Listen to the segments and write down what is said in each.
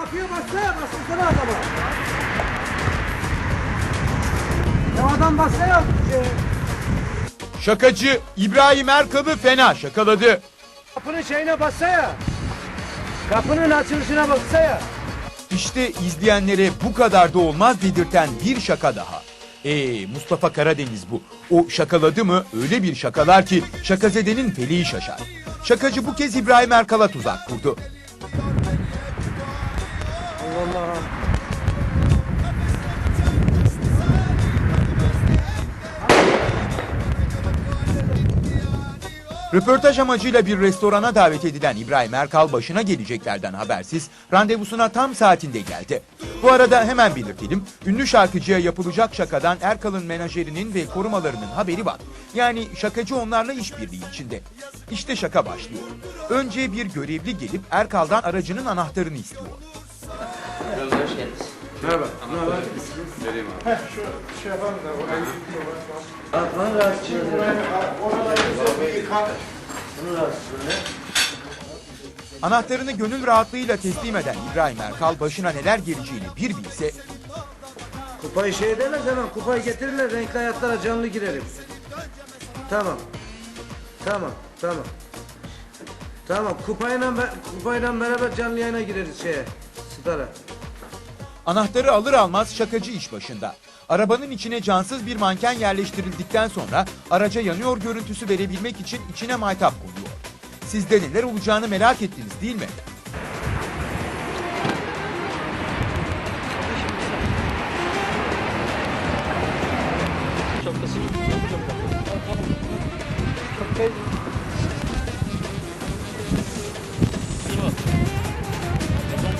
Adama. Ya adam bassana. Şey, Şakacı İbrahim Erkal'ı fena şakaladı. kapının şeyine bassana. Kapının açılışına bassana. İşte izleyenlere bu kadar da olmaz dedirten bir şaka daha. Ee Mustafa Karadeniz bu. O şakaladı mı öyle bir şakalar ki şakazedenin feleği şaşar. Şakacı bu kez İbrahim Erkal'a tuzak kurdu. Allah. Röportaj amacıyla bir restorana davet edilen İbrahim Erkal başına geleceklerden habersiz randevusuna tam saatinde geldi. Bu arada hemen belirtelim ünlü şarkıcıya yapılacak şakadan Erkal'ın menajerinin ve korumalarının haberi var. Yani şakacı onlarla işbirliği içinde. İşte şaka başlıyor. Önce bir görevli gelip Erkal'dan aracının anahtarını istiyor. Hoş geldiniz. Anahtarını gönül rahatlığıyla teslim eden İbrahim Erkal başına neler geleceğini bir bilse Kupayı şey edemez hemen kupayı getirirler renkli hayatlara canlı girelim. Tamam. Tamam, tamam. Tamam, kupayla, kupayla beraber canlı yayına gireriz şeye, stara. Anahtarı alır almaz şakacı iş başında. Arabanın içine cansız bir manken yerleştirildikten sonra araca yanıyor görüntüsü verebilmek için içine maytap koyuyor. Sizde neler olacağını merak ettiniz değil mi?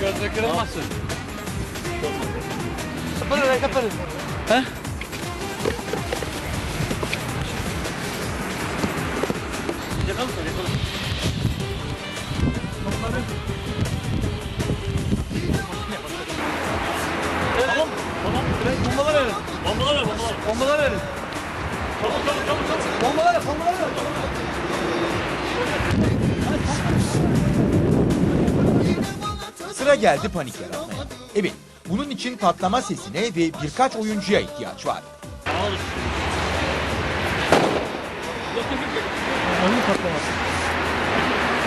Gözle kırılmasın. Lan kapanın. He? Yakalım sen yakalım. Tamam. Tamam. Direkt bombalar verin. Bombalar ver, bombalar. Bombalar verin. Çabuk çabuk çabuk çabuk. Bombalar ver, bombalar ver. Sıra geldi panik yaratmaya. Evet, bunun için patlama sesine ve birkaç oyuncuya ihtiyaç var.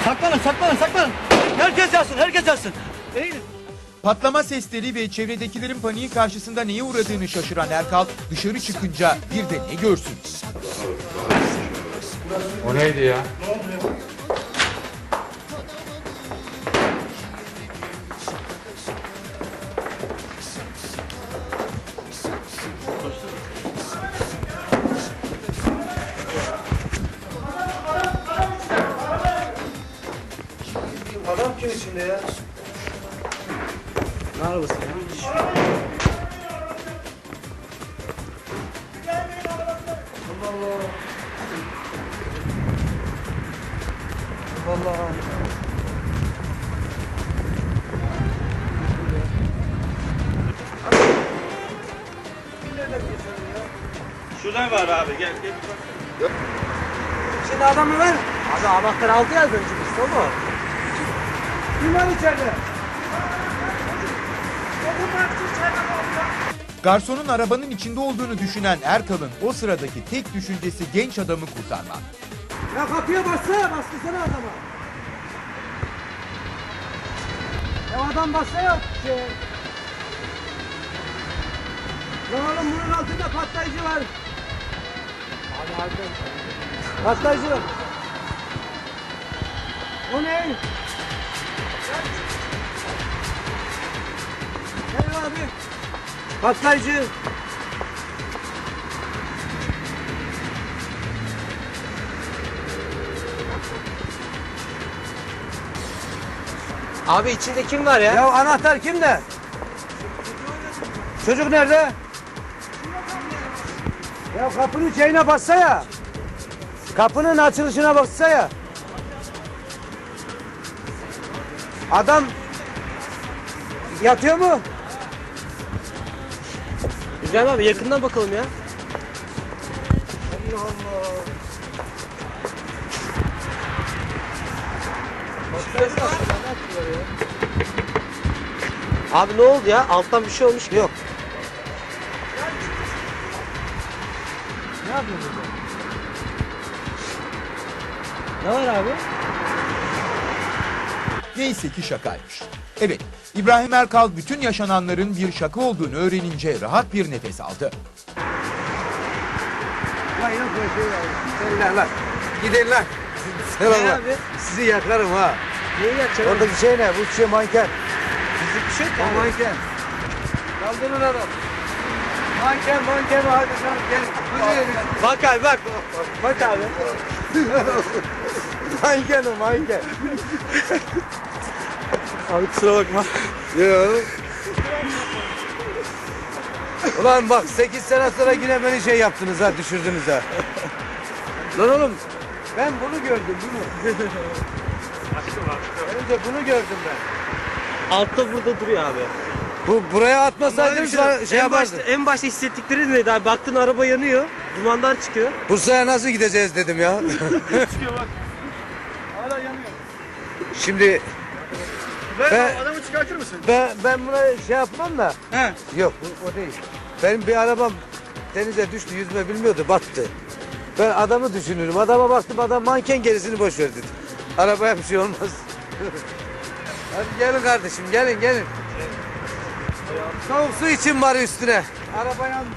Saklanın, saklanın, saklanın. Herkes yatsın, herkes yatsın. Eğilin. Patlama sesleri ve çevredekilerin paniği karşısında neye uğradığını şaşıran Erkal dışarı çıkınca bir de ne görsün. O neydi ya? İçinde ya? Ne arabası ya? Allah Allah. Şuradan var abi, gel gel. Şimdi adamı ver. Abi anahtar aldı ya önce biz tamam Var içeride? Garsonun arabanın içinde olduğunu düşünen Erkal'ın o sıradaki tek düşüncesi genç adamı kurtarmak. Ya kapıya bassana, baskısana adama. Ya adam bassana. Şey. Lan oğlum bunun altında patlayıcı var. Abi harbiden. Patlayıcı var. O ne? Gel abi. Patlayıcı. Abi içinde kim var ya? Ya anahtar kimde? Çocuk nerede? Ya kapının şeyine bassa ya. Kapının açılışına bassa ya. Adam yatıyor mu? İbrahim abi yakından bakalım ya. Allah Allah. Abi ne oldu ya? Alttan bir şey olmuş ki. Yok. Ne yapıyorsun burada? Ne var abi? Neyse ki şakaymış. Evet, İbrahim Erkal bütün yaşananların bir şaka olduğunu öğrenince rahat bir nefes aldı. Lan yok böyle şey ya. Sen lan lan. Gidin lan. Sen Ne abi? Sizi yakarım ha. Neyi yakacaksın? Oradaki şey ne? Bu şey manken. Bizlik bir şey yok ki O abi. manken. Kaldırın adam. Manken manken hadi sen gel. Bak abi bak. Bak abi. Manken o manken. Abi kusura bakma. Yok. Ulan bak 8 sene sonra yine beni şey yaptınız ha düşürdünüz ha. Lan oğlum ben bunu gördüm bunu. Önce bunu gördüm ben. Altta burada duruyor abi. Bu buraya atmasaydın şey, şey en, başta, en başta hissettikleri neydi abi? Baktın araba yanıyor. Dumanlar çıkıyor. Bursa'ya nasıl gideceğiz dedim ya. Çıkıyor bak. Şimdi Ben, Ben- adamı çıkartır mısın? ben ben buna şey yapmam da. He. Yok bu- o değil. Benim bir arabam denize düştü yüzme bilmiyordu battı. Ben adamı düşünürüm. Adama baktım adam manken gerisini boş ver dedi. Arabaya bir şey olmaz. Hadi gelin kardeşim gelin gelin. Soğuk su için var üstüne. Araba yandı.